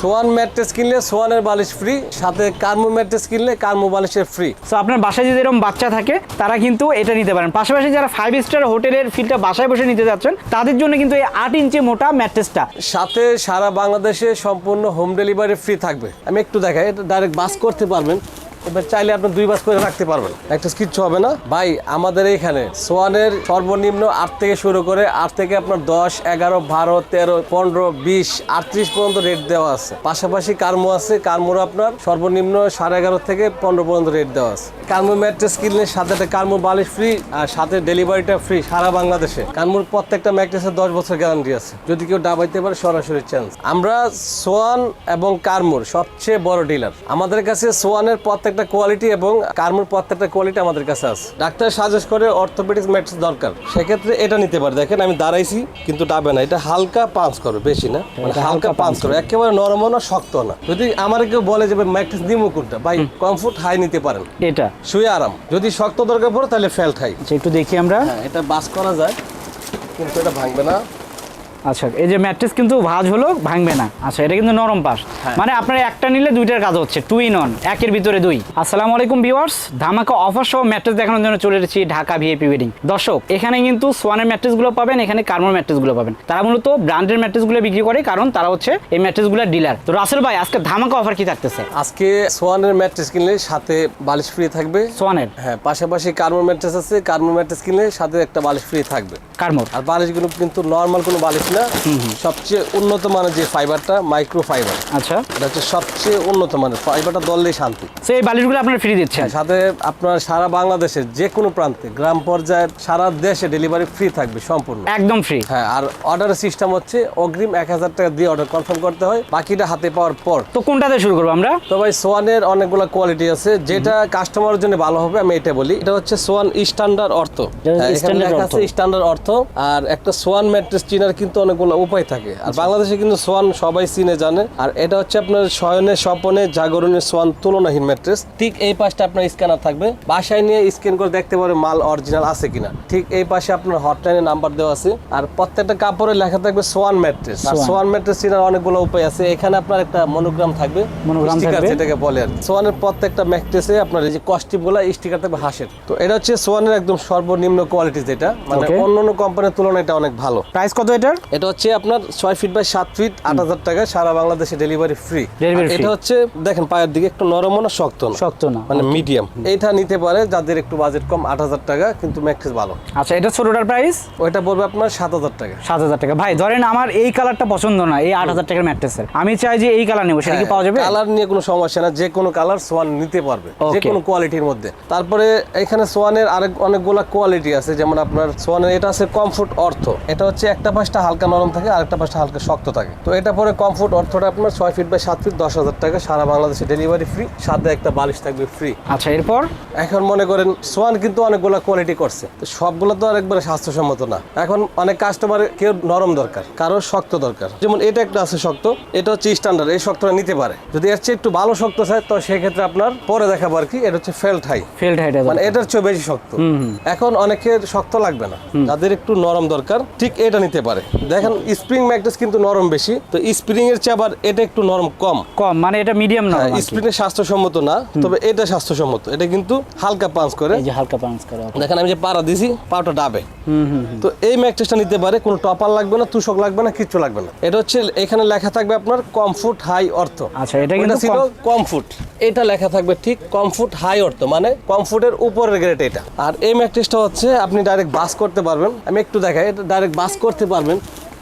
Swan mattress কিনলে সোয়ানের বালিশ free সাথে কার্মো ম্যাট্রেস কিনলে কার্মো বালিশের ফ্রি সো আপনার বাসায় যদি এরকম বাচ্চা থাকে তারা কিন্তু এটা নিতে পারেন। পাশাপাশি যারা ফাইভ স্টার হোটেলের ফিলটা বাসায় বসে নিতে যাচ্ছেন তাদের জন্য কিন্তু এই আট ইঞ্চি মোটা ম্যাট্রেসটা সাথে সারা বাংলাদেশে সম্পূর্ণ হোম ডেলিভারি ফ্রি থাকবে। আমি একটু দেখাই এটা ডাইরেক্ট বাস করতে পারবেন। এবার চাইলে আপনি দুই বাস করে রাখতে পারবেন। একটা কিচ্ছু হবে না। ভাই, আমাদের এইখানে সোয়ানের সর্বনিম্ন আট থেকে শুরু করে আট থেকে আপনার দশ, এগারো, বারো, তেরো, পনেরো, বিশ, আটত্রিশ পর্যন্ত রেট দেওয়া আছে। পাশাপাশি কার্মো আছে। কার্মোর আপনার সর্বনিম্ন সাড়ে এগারো থেকে পনেরো পর্যন্ত রেট দেওয়া আছে। কার্মো ম্যাট্রেস কিনলে সাথে একটা কার্মো বালিশ ফ্রি আর সাথে ডেলিভারিটা ফ্রি সারা বাংলাদেশে। কার্মোর প্রত্যেকটা ম্যাট্রেসের দশ বছর গ্যারান্টি আছে। যদি কেউ ডাবাইতে পারে, সরাসরি চান্স আমরা সোয়ান এবং কার্মোর সবচেয়ে বড় ডিলার আমাদের কাছে সোয়ানের প্রত্যেকটা কোয়ালিটি এবং কার্মোর প্রত্যেকটা কোয়ালিটি আমাদের কাছে আছে। ডাক্তার সাজেস্ট করে অর্থোপেডিক্স ম্যাট্রেস দরকার। সেক্ষেত্রে এটা নিতে পারে। দেখেন আমি দাঁড়াইছি কিন্তু ডাবে না। এটা হালকা পাঞ্চ করে বেশি না। মানে হালকা পাঞ্চ করে। একেবারে নরমও না শক্ত না। যদি আমার কেউ বলে যে ম্যাট্রেস নিমো কোনটা? ভাই কমফোর্ট হাই নিতে পারেন। এটা। শুয়ে আরাম। যদি শক্ত দরকার পড়ে তাহলে ফেল্ট হাই আচ্ছা একটু দেখি আমরা। হ্যাঁ এটা বাস করা যায় কিন্তু এটা ভাঙবে না। আচ্ছা এই যে ম্যাট্রেস কিন্তু ভাঁজ হলো ভাঙবে না। আচ্ছা এটা কিন্তু নরম পাশ। হ্যাঁ। মানে আপনার একটা নিলে দুইটার কাজ হচ্ছে টু ইন অন একের ভিতরে দুই। আসসালামু আলাইকুম ভিউয়ার্স ধামাকা অফার সহ ম্যাট্রেস দেখানোর জন্য চলে এসেছি ঢাকা ভিএপি ওয়েডিং দর্শক এখানে কিন্তু সোয়ানের ম্যাট্রেসগুলো পাবেন এখানে কার্মোর ম্যাট্রেসগুলো পাবেন। তারা মূলত ব্র্যান্ডের ম্যাট্রেসগুলো বিক্রি করে কারণ তারা হচ্ছে এই ম্যাট্রেসগুলোর ডিলার তো রাসেল ভাই আজকে ধামাকা অফার কি থাকতেছে? আজকে সোয়ানের ম্যাট্রেস কিনলে সাথে বালিশ ফ্রি থাকবে। সোয়ানের হ্যাঁ পাশাপাশি কার্মো ম্যাট্রেস আছে কার্মো ম্যাট্রেস কিনলে সাথে একটা বালিশ ফ্রি থাকবে। কার্মোর আর বালিশগুলো কিন্তু নর্মাল কোনো বালিশ না সবচেয়ে উন্নত মানের যে ফাইবারটা মাইক্রো ফাইবার আচ্ছা। এটা হচ্ছে সবচেয়ে উন্নত মানের ফাইবারটা দললেই শান্তি। তো এই বালিশগুলো আপনার ফ্রি দিচ্ছেন? সাথে আপনার সারা বাংলাদেশের যে কোনো প্রান্তে গ্রাম পর্যায়ে সারা দেশে ডেলিভারি ফ্রি থাকবে সম্পূর্ণ। একদম ফ্রি হ্যাঁ আর অর্ডারের সিস্টেম হচ্ছে অগ্রিম এক হাজার টাকা দিয়ে অর্ডার কনফার্ম করতে হয় বাকিটা হাতে পাওয়ার পর। তো কোনটাতে শুরু করব আমরা? তো ভাই সোয়ানের অনেকগুলো কোয়ালিটি আছে যেটা কাস্টমারের জন্য ভালো হবে আমি এটা বলি। এটা হচ্ছে সোয়ান স্ট্যান্ডার্ড অর্থ হ্যাঁ, স্ট্যান্ডার্ড অর্থ আর একটা সোয়ান ম্যাট্রেস চিনার কিন্তু অনেকগুলো উপায় থাকে। আর বাংলাদেশে কিন্তু সোয়ান সবাই চিনে জানে। আর এটা হচ্ছে আপনার শয়নে স্বপনে জাগরণের সোয়ান তুলনাহীন ম্যাট্রেস। ঠিক এই পাশটা আপনার স্ক্যানার থাকবে। বাসায় নিয়ে স্ক্যান করে দেখতে পারে মাল অরিজিনাল আছে কিনা। ঠিক এই পাশে আপনার হটলাইনের নাম্বার দেওয়া আছে। আর প্রত্যেকটা কাপড়ে লেখা থাকবে সোয়ান ম্যাট্রেস। আর সোয়ান। ম্যাট্রেস চিনার অনেকগুলো উপায় আছে। এখানে আপনার একটা মনোগ্রাম থাকবে। Sticker থাকবে। যেটাকে বলে আর সোয়ানের প্রত্যেকটা ম্যাট্রেসে আপনার এই যে কস্টিপগুলা স্টিকার থাকবে হাঁসের। তো এটা হচ্ছে সোয়ানের একদম সর্বনিম্ন কোয়ালিটি যেটা। মানে অন্য অন্য কোম্পানির তুলনায় এটা অনেক ভালো। প্রাইস কত এটার? এটা হচ্ছে আপনার ছয় ফিট বাই সাত ফিট আট হাজার টাকা সারা বাংলাদেশে ডেলিভারি ফ্রি এটা হচ্ছে দেখেন পায়ের দিকে একটু নরম না শক্ত না? শক্ত না মানে মিডিয়াম এইটা নিতে পারে যাদের একটু বাজেট কম আট হাজার টাকা কিন্তু ম্যাট্রেস ভালো। আচ্ছা এটা ছোটটার প্রাইস ওইটা পড়বে আপনার সাত হাজার টাকা। সাত হাজার টাকা। ভাই ধরেন আমার এই কালারটা পছন্দ না এই আট হাজার টাকার ম্যাট্রেসের আমি চাই যে এই কালার নেব সেটা কি পাওয়া যাবে? কালার নিয়ে কোনো সমস্যা না যে কোনো কালার সোয়ান নিতে পারবে যে কোনো কোয়ালিটির মধ্যে। তারপরে এখানে সোয়ানের আরেক অনেকগুলা কোয়ালিটি আছে যেমন আপনার সোয়ানের এটা আছে কমফোর্ট অর্থ এটা হচ্ছে একটা পাশটা হালকা নরম থাকে আরেকটা পাশটা হালকা শক্ত থাকে। তো এটা পরে কমফোর্ট অর্থটা আপনার ছয় ফিট বাই সাত ফিট দশ হাজার টাকা সারা বাংলাদেশে ডেলিভারি ফ্রি সাথে একটা বালিশ থাকবে ফ্রি আচ্ছা এরপর? এখন মনে করেন সোয়ান কিন্তু অনেকগুলো কোয়ালিটি করছে। তো সবগুলো তো আর একবারে স্বাস্থ্যসম্মত না। এখন অনেক কাস্টমার কেউ নরম দরকার কারও শক্ত দরকার। যেমন এটা একটা আছে শক্ত এটা হচ্ছে স্ট্যান্ডার্ড এই শক্তটা নিতে পারে। যদি এর চেয়ে একটু ভালো শক্ত চায় তো সেক্ষেত্রে আপনার পরে দেখাবো আর কি এটা হচ্ছে ফেল্ট হাই ফিল্ড হাইট মানে এটার চেয়ে বেশি শক্ত। এখন অনেকের শক্ত লাগবে না যাদের একটু নরম দরকার ঠিক এটা নিতে পারে। দেখেন স্প্রিং ম্যাগনেস কিন্তু নরম বেশি তো স্প্রিং এর চেয়ে আবার এটা একটু নরম কম। কম মানে এটা মিডিয়াম না স্প্রিং এর স্বাস্থ্যসম্মত না তবে এটা স্বাস্থ্যসম্মত। এটা কিন্তু হালকা পাঞ্চ করে। এই যে হালকা পাঞ্চ করা দেখেন আমি যে পাড়া দিছি পাটা ডাবে। হুম হুম তো এই ম্যাট্রেসটা নিতে পারে কোনো টপার লাগবে না তুষক লাগবে না কিচ্ছু লাগবে না। এটা হচ্ছে এখানে লেখা থাকবে আপনার কমফুট হাই অর্থ আচ্ছা এটা কিন্তু ছিল কম- কমফুট এটা লেখা থাকবে ঠিক কমফুট হাই অর্থ মানে কমফুটের উপরের গ্রেড এটা। আর এই ম্যাট্রেসটা হচ্ছে আপনি ডাইরেক্ট বাস করতে পারবেন। আমি একটু দেখাই এটা ডাইরেক্ট বাস করতে পারবেন।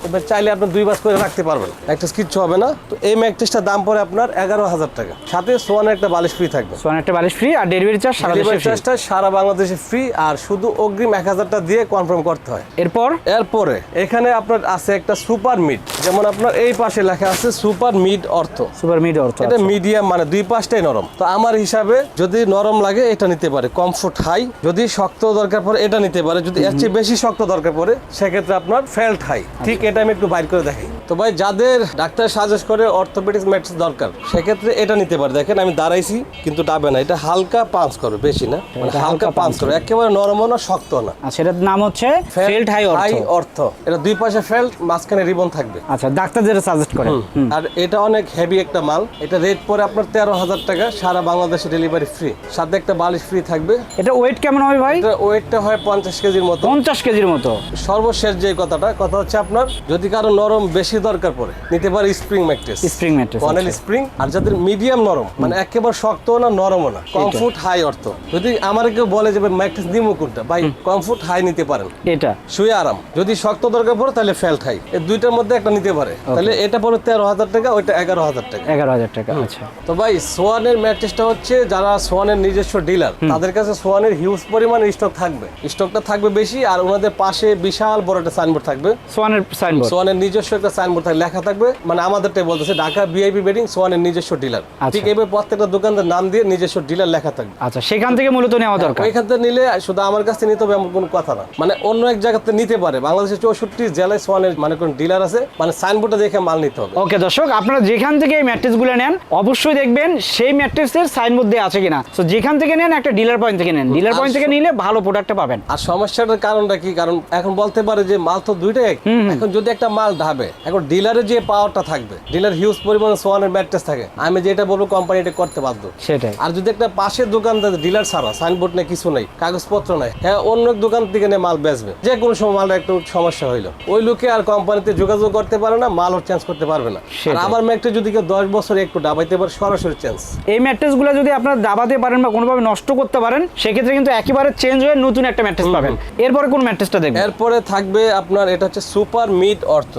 এবার চাইলে আপনি দুই বাস করে রাখতে পারবেন। ম্যাট্রেস কিচ্ছু হবে না। তো এই ম্যাট্রেসটার দাম পড়ে আপনার এগারো হাজার টাকা। সাথে সোয়ানের একটা বালিশ ফ্রি থাকবে। সোয়ান একটা বালিশ ফ্রি আর ডেলিভারি চার্জ সারা ডেলিভারি চার্জটা সারা বাংলাদেশে ফ্রি আর শুধু অগ্রিম এক হাজারটা দিয়ে কনফার্ম করতে হয়। এরপর? এরপরে এখানে আপনার আছে একটা সুপার মিড যেমন আপনার এই পাশে লেখা আছে super mid ortho. Super mid ortho এটা মিডিয়াম মানে দুই পাশটাই নরম। তো আমার হিসাবে যদি নরম লাগে এটা নিতে পারে। কমফোর্ট হাই যদি শক্ত দরকার পড়ে এটা নিতে পারে। যদি এর চেয়ে বেশি শক্ত দরকার পড়ে সেক্ষেত্রে আপনার ফেল্ট হাই ঠিক এটা আমি একটু বাইর করে দেখাই। তো ভাই যাদের ডাক্তার সাজেস্ট করে অর্থোপেডিক্স ম্যাট্রেস দরকার সেক্ষেত্রে এটা নিতে পারে। দেখেন আমি দাঁড়াইছি কিন্তু ডাবে না। এটা হালকা পাঞ্চ করে বেশি না। মানে হালকা পাঞ্চ করে একেবারে নরমও না শক্ত না। আচ্ছা এটার নাম হচ্ছে ফেল্ট হাই হাই অর্থ অর্থ এটা দুই পাশে ফেল্ট মাঝখানে রিবন থাকবে। আচ্ছা ডাক্তার যেটা সাজেস্ট করে। আর এটা অনেক হেভি একটা মাল। এটা রেট পরে আপনার তেরো হাজার টাকা সারা বাংলাদেশে ডেলিভারি ফ্রি সাথে একটা বালিশ ফ্রি থাকবে। এটা ওয়েট কেমন হবে ভাই? এটা ওয়েটটা হয় পঞ্চাশ কেজির মতো। পঞ্চাশ কেজির মতো। সর্বশেষ যে কথাটা কথা হচ্ছে আপনার যদি কারও নরম বেশি দরকার পড়ে নিতে পারে স্প্রিং ম্যাট্রেস। স্প্রিং ম্যাট্রেস কনেল স্প্রিং আর যাদের মিডিয়াম নরম মানে একেবারে শক্ত না নরমও না কমফোর্ট হাই অর্থ। যদি আমার কেউ বলে যে ম্যাট্রেস নিমো কোনটা? ভাই কমফোর্ট হাই নিতে পারেন। এটা। শুয়ে আরাম। যদি শক্ত দরকার পড়ে তাহলে ফেল্ট হাই এই দুইটার মধ্যে একটা নিতে পারে। তাহলে এটা পড়ে তেরো হাজার টাকা ওইটা এগারো হাজার টাকা। এগারো হাজার টাকা আচ্ছা। তো ভাই সোয়ানের ম্যাট্রেসটা হচ্ছে যারা সোয়ানের নিজস্ব ডিলার তাদের কাছে সোয়ানের হিউজ পরিমাণে স্টক থাকবে। স্টকটা থাকবে বেশি আর ওনাদের পাশে বিশাল বড় একটা সাইনবোর্ড থাকবে। সোয়ানের সাইনবোর্ড সোয়ানের নিজস্ব একটা সাইনবোর্ড থাকে লেখা থাকবে। মানে আমাদেরটাই বলতেছে ঢাকা বিআইপি বেডিং সোয়ানের নিজস্ব ডিলার আচ্ছা। ঠিক এইভাবে প্রত্যেকটা দোকানদার নাম দিয়ে নিজস্ব ডিলার লেখা থাকবে। আচ্ছা সেখান থেকে মূলত নেওয়া দরকার? ওইখান থেকে নিলে শুধু আমার কাছ নিতে হবে এমন কোনো কথা না। মানে অন্য এক জায়গাতে নিতে পারে। বাংলাদেশের চৌষট্টি জেলায় সোয়ানের মানে কোন ডিলার আছে মানে সাইনবোর্ডটা দেখে মাল নিতে হবে। ওকে দর্শক আপনারা যেখান থেকে এই ম্যাট্রেসগুলো নেন অবশ্যই দেখবেন সেই ম্যাট্রেসের সাইনবোর্ড দেওয়া আছে কিনা। তো যেখান থেকে নেন একটা ডিলার পয়েন্ট থেকে নেন। ডিলার পয়েন্ট থেকে নিলে ভালো প্রোডাক্টটা পাবেন। আর সমস্যাটার কারণটা কি? কারণ এখন বলতে পারে যে মাল তো দুইটাই এখন যদি একটা মাল ধাবে এখন ডিলারের যে পাওয়ারটা থাকবে ডিলার হিউজ পরিমাণে সোয়ানের ম্যাট্রেস থাকে আমি যেটা বলব কোম্পানি এটা করতে বাধ্য। সেটাই। আর যদি একটা পাশের দোকানদার ডিলার ছাড়া সাইনবোর্ড নেই কিছু নেই কাগজপত্র নাই হ্যাঁ অন্য দোকান থেকে নিয়ে মাল বেচবে। যে কোনো সময় মালটা একটু সমস্যা হইল। ওই লোকে আর কোম্পানিতে যোগাযোগ করতে পারে না মালও চেঞ্জ করতে পারবে না। আর। আমার ম্যাট্রেস যদি কেউ দশ বছর একটু ডাবাইতে পারে সরাসরি চেঞ্জ এই ম্যাট্রেস ম্যাট্রেসগুলো যদি আপনারা দাবাতে পারেন বা কোনোভাবে নষ্ট করতে পারেন সেক্ষেত্রে কিন্তু একেবারে চেঞ্জ হয়ে নতুন একটা ম্যাট্রেস পাবেন। এরপরে কোন ম্যাট্রেসটা দেখবেন? এরপরে থাকবে আপনার এটা হচ্ছে সুপার মিড অর্থ।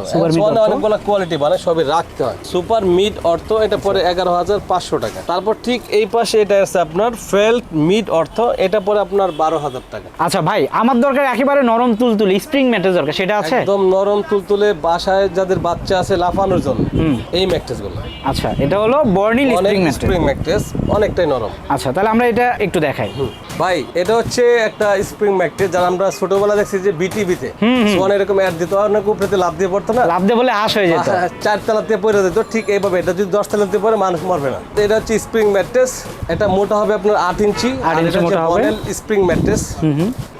অনেকগুলো কোয়ালিটি মানে সবই রাখতে হয়। সুপার মিড অর্থ এটা পরে এগারো হাজার পাঁচশো টাকা। তারপর ঠিক এই পাশে এটা আছে আপনার ফেল্ট মিড অর্থ এটা পরে আপনার বারো হাজার টাকা। আচ্ছা ভাই আমার দরকার একেবারে নরম তুলতুল স্প্রিং ম্যাট্রেস দরকার সেটা আছে? একদম নরম তুলতুলে বাসায় যাদের বাচ্চা আছে লাফানোর জন্য এই ম্যাট্রেসগুলো আচ্ছা এটা হলো বর্নিল স্প্রিং ম্যাট্রেস অনেকটাই নরম। আচ্ছা তাহলে আমরা এটা একটু দেখাই। ভাই এটা হচ্ছে একটা স্প্রিং ম্যাট্রেস যারা আমরা ছোটবেলা দেখছি যে বিটিভিতে সোয়ান এরকম অ্যাড দিত অনেক উপরেতে লাভ দিয়ে পড়তো না? লাভ দিয়ে বলে আশ হয়ে যেত। চার তালাতে পড়ে যেত ঠিক এইভাবে। এটা যদি দশ তালাতে পড়ে মানুষ মরবে না। এটা হচ্ছে স্প্রিং ম্যাট্রেস এটা মোটা হবে আপনার আট ইঞ্চি আর ইঞ্চি এটা হচ্ছে মোটা হবে। স্প্রিং ম্যাট্রেস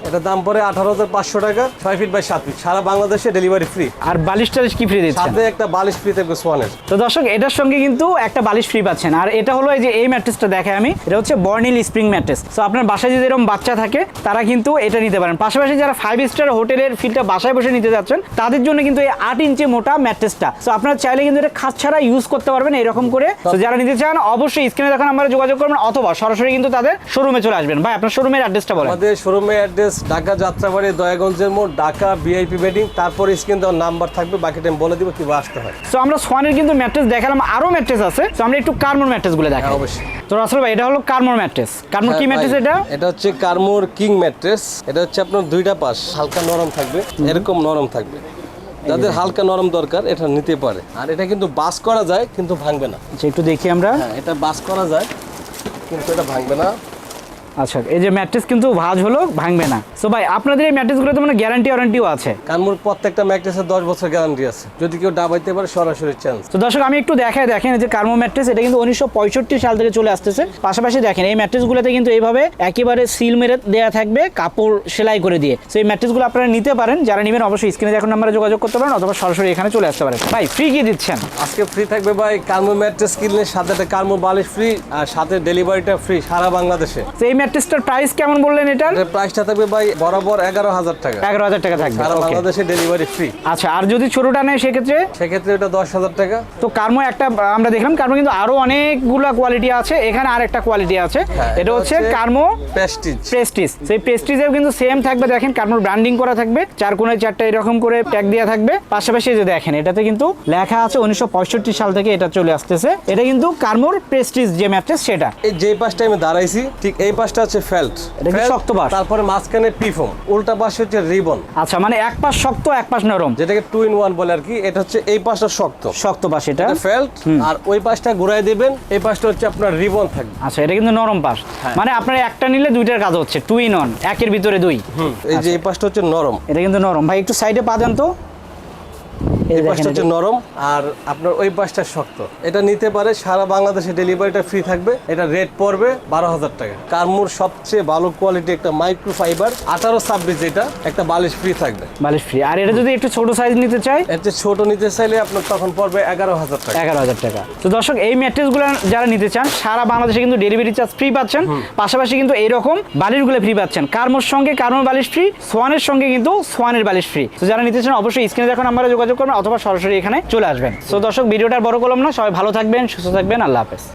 এটা দাম পড়ে আঠারো হাজার পাঁচশো টাকা ছয় ফিট বাই সাত ফিট সারা বাংলাদেশে ডেলিভারি ফ্রি আর বালিশ টালিশ কি ফ্রি দিচ্ছেন? সাথে একটা বালিশ ফ্রি থাকবে সোয়ানের তো দর্শক এটার সঙ্গে কিন্তু একটা বালিশ ফ্রি পাচ্ছেন। আর এটা হলো এই যে এই ম্যাট্রেসটা দেখাই আমি এটা হচ্ছে বর্নিল স্প্রিং ম্যাট্রেস। তো আপনার বাসায় যদি এরকম বাচ্চা থাকে তারা কিন্তু এটা নিতে পারেন। পাশাপাশি যারা ফাইভ স্টার হোটেলের ফিলটা বাসায় বসে নিতে যাচ্ছেন তাদের জন্য কিন্তু এই আট ইঞ্চি মোটা ম্যাট্রেসটা। তো আপনারা চাইলে কিন্তু এটা খাত ছাড়া ইউজ করতে পারবেন এরকম করে। তো যারা নিতে চান অবশ্যই স্ক্রিনে দেখা নাম্বারে যোগাযোগ করবেন অথবা সরাসরি কিন্তু তাদের শোরুমে চলে আসবেন। ভাই আপনার শোরুমের অ্যাড্রেসটা বলেন। আমাদের শোরুমের অ্যাড্রেস ঢাকা যাত্রাবাড়ি দয়াগঞ্জের মোড় ঢাকা বিআইপি বেডিং তারপর স্ক্রিন দেওয়ার নাম্বার থাকবে বাকি টাইম বলে দিব কীভাবে আসতে হয়। তো আমরা সোয়ানের কিন্তু ম্যাট্রেস দেখালাম আরও ম্যাট্রেস আছে। তো আমরা একটু কার্মোর ম্যাট্রেসগুলো দেখাই। হ্যাঁ, অবশ্যই। তো রাসেল ভাই এটা হলো কার্মোর ম্যাট্রেস। কার্মোর কি হ্যাঁ, ম্যাট্রেস এটা? এটা হচ্ছে কার্মোর কিং ম্যাট্রেস। এটা হচ্ছে আপনার দুইটা পাশ হালকা নরম থাকবে এরকম নরম থাকবে। যাদের হালকা নরম দরকার এটা নিতে পারে। আর এটা কিন্তু বাস করা যায় কিন্তু ভাঙবে না। আচ্ছা একটু দেখি আমরা। হ্যাঁ এটা বাস করা যায় কিন্তু এটা ভাঙবে না। আচ্ছা এই যে ম্যাট্রেস কিন্তু ভাঁজ হলো ভাঙবে না। সো ভাই আপনাদের এই ম্যাট্রেসগুলোতে মানে গ্যারান্টি ওয়ারেন্টিও আছে? কানমোর প্রত্যেকটা ম্যাট্রেসের দশ বছর গ্যারান্টি আছে। যদি কেউ ডাবাইতে পারে সরাসরি চান্স তো দর্শক আমি একটু দেখাই দেখেন এই যে কার্মো ম্যাট্রেস এটা কিন্তু উনিশশো পঁয়ষট্টি সাল থেকে চলে আসতেছে। পাশাপাশি দেখেন এই ম্যাট্রেসগুলোতে কিন্তু এইভাবে একেবারে সিল মেরে দেওয়া থাকবে কাপড় সেলাই করে দিয়ে। সেই ম্যাট্রেসগুলো আপনারা নিতে পারেন যারা নেবেন অবশ্যই স্ক্রিনে দেখুন নাম্বারে যোগাযোগ করতে পারেন অথবা সরাসরি এখানে চলে আসতে পারেন। ভাই ফ্রি কি দিচ্ছেন? আজকে ফ্রি থাকবে ভাই কার্মো ম্যাট্রেস কিনলে সাথে একটা কার্মো বালিশ ফ্রি আর সাথে ডেলিভারিটা ফ্রি সারা বাংলাদেশে। এই ম্যাট্রেসটার প্রাইস কেমন বললেন এটার? প্রাইসটা থাকবে ভাই বরাবর এগারো হাজার টাকা। এগারো হাজার টাকা থাকবে Okay. বাংলাদেশে ডেলিভারি ফ্রি আচ্ছা আর যদি ছোটটা নেয় সেক্ষেত্রে? সেক্ষেত্রে এটা দশ হাজার টাকা। তো কার্মো একটা আমরা দেখলাম কার্মো কিন্তু আরও অনেকগুলা কোয়ালিটি আছে এখানে আরেকটা কোয়ালিটি আছে। হ্যাঁ, এটা হচ্ছে কার্মো প্রেস্টিজ প্রেস্টিজ সেই প্রেস্টিজেও কিন্তু সেম থাকবে দেখেন কার্মোর ব্র্যান্ডিং করা থাকবে চার কোণে চারটা এরকম করে ট্যাগ দেওয়া থাকবে। পাশাপাশি যে দেখেন এটাতে কিন্তু লেখা আছে উনিশশো পঁয়ষট্টি সাল থেকে এটা চলে আসতেছে। এটা কিন্তু কার্মোর প্রেস্টিজ যে ম্যাট্রেস সেটা। এই যে পাশটা আমি দাঁড়াইছি ঠিক এই পাশটা হচ্ছে ফেল্ট এটা কি শক্ত পাশ? তারপরে মাঝখানে পিফম উল্টা পাশে হচ্ছে রিবন আচ্ছা মানে এক পাশ শক্ত এক পাশ নরম। যেটাকে টু ইন ওয়ান বলে আর কি এটা হচ্ছে এই পাশটা শক্ত। শক্ত পাশ এটা। ফেল্ট আর ওই পাশটা ঘুরাই দিবেন এই পাশটা হচ্ছে আপনার রিবন থাকবে। আচ্ছা এটা কিন্তু নরম পাশ। হ্যাঁ। মানে আপনার একটা নিলে দুইটার কাজ হচ্ছে টু ইন ওয়ান একের ভিতরে দুই। এই যে এই পাশটা হচ্ছে নরম। এটা কিন্তু নরম। ভাই একটু সাইডে পা দেন তো। এই পাশটা হচ্ছে নরম আর আপনার ওই পাশটা শক্ত। এটা নিতে পারে সারা বাংলাদেশে ডেলিভারিটা ফ্রি থাকবে। এটা রেট পড়বে বারো হাজার টাকা। কারমুর সবচেয়ে ভালো কোয়ালিটি একটা মাইক্রো ফাইবার আঠারো ছাব্বিশ যেটা একটা বালিশ ফ্রি থাকবে। বালিশ ফ্রি আর এটা যদি একটু ছোট সাইজ নিতে চাই ছোট নিতে চাইলে আপনার তখন পড়বে এগারো হাজার টাকা। এগারো হাজার টাকা। তো দর্শক এই ম্যাট্রেসগুলো যারা নিতে চান সারা বাংলাদেশে কিন্তু ডেলিভারি চার্জ ফ্রি পাচ্ছেন। পাশাপাশি কিন্তু এইরকম বালিশগুলো ফ্রি পাচ্ছেন। কার্মোর সঙ্গে কার্মোর বালিশ ফ্রি সোয়ানের সঙ্গে কিন্তু সোয়ানের বালিশ ফ্রি তো যারা নিতে চান অবশ্যই স্ক্রিনে দেখুন আমরা যোগাযোগ করবেন অথবা সরাসরি এখানে চলে আসবেন। তো দর্শক ভিডিওটা বড় করলাম না। সবাই ভালো থাকবেন, সুস্থ থাকবেন। আল্লাহ হাফেজ।